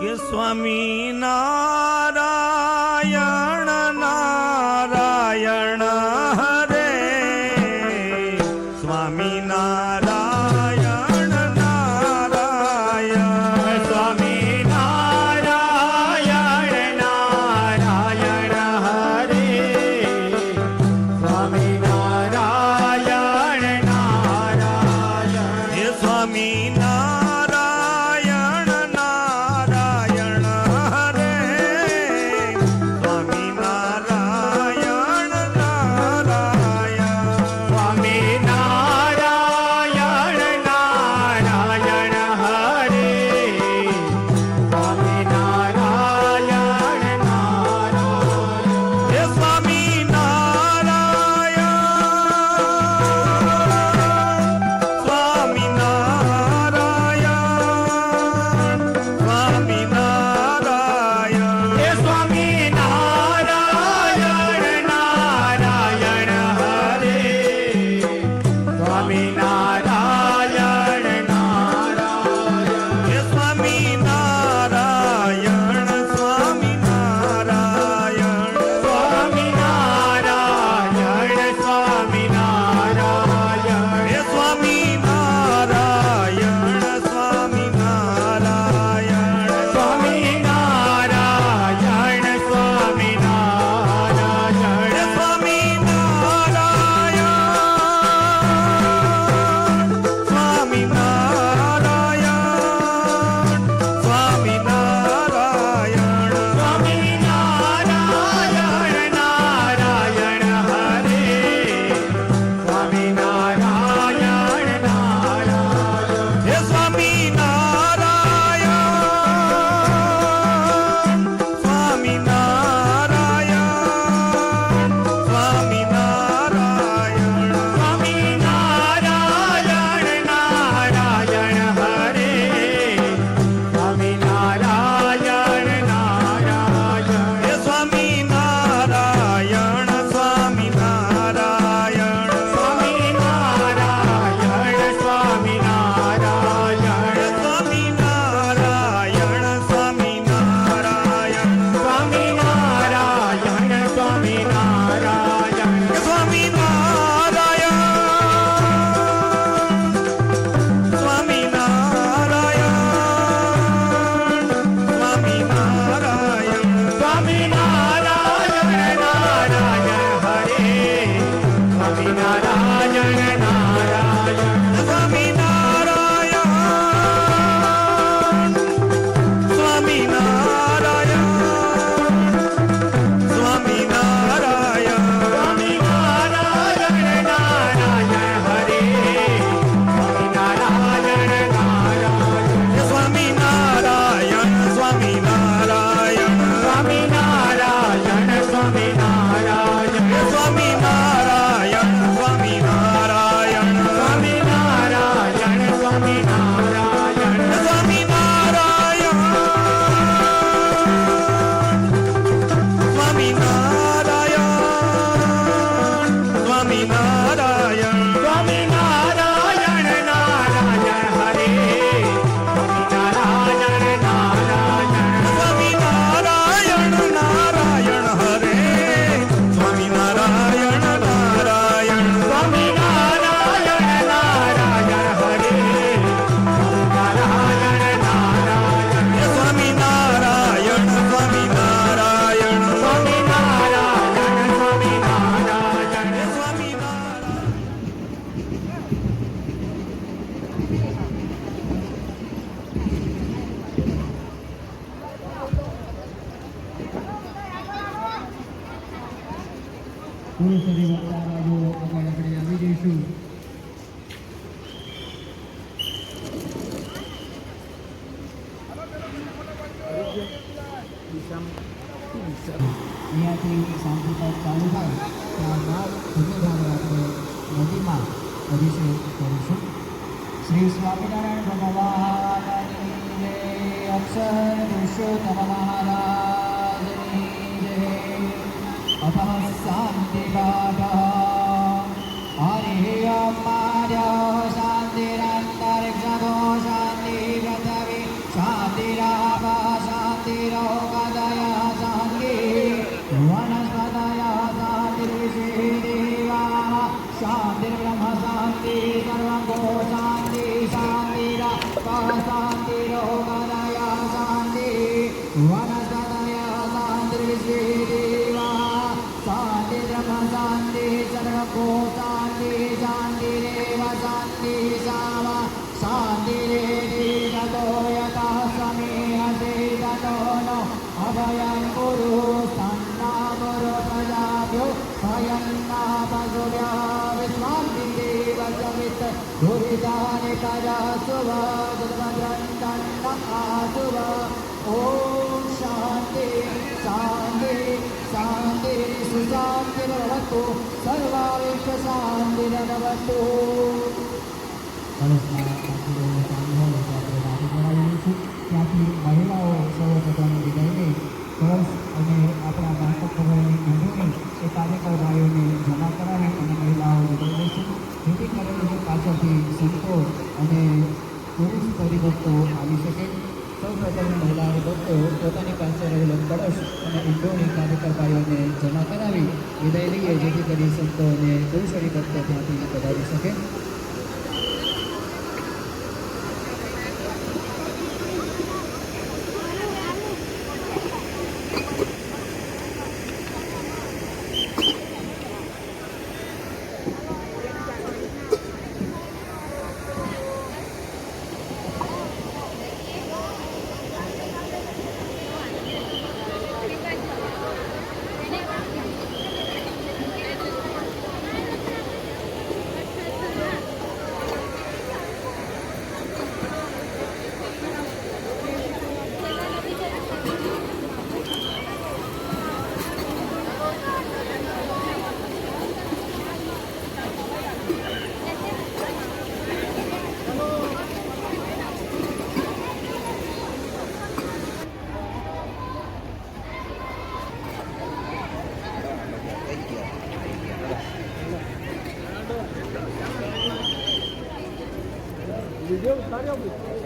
કે સ્વામી નારા પૂરી થતી વાતાવરણો આપણે આવી જઈશું અહીંયાથી શાંતિપાઠ ચાલુ થાય ત્યારબાદ ધીમે ભાગે આપણે નદીમાં અભિષેક શ્રી સ્વામિનારાયણ ભગવાન અક્ષર પુરુષોત્તમ મહારાજ अभः सान्तिकारा ॐ शान्ति शान्ति शान्ति सुशान्तिरवतु सर्वाविश्वशान्तिरवतु ત્યાંથી રહેલો અને ઇન્ડોની કાર્યકર ભાઈઓને જમા કરાવી વિદાય લઈએ. જેથી કરી સંતો અને પુરુષ હરિભક્તો ત્યાંથી Video utar ya bu. É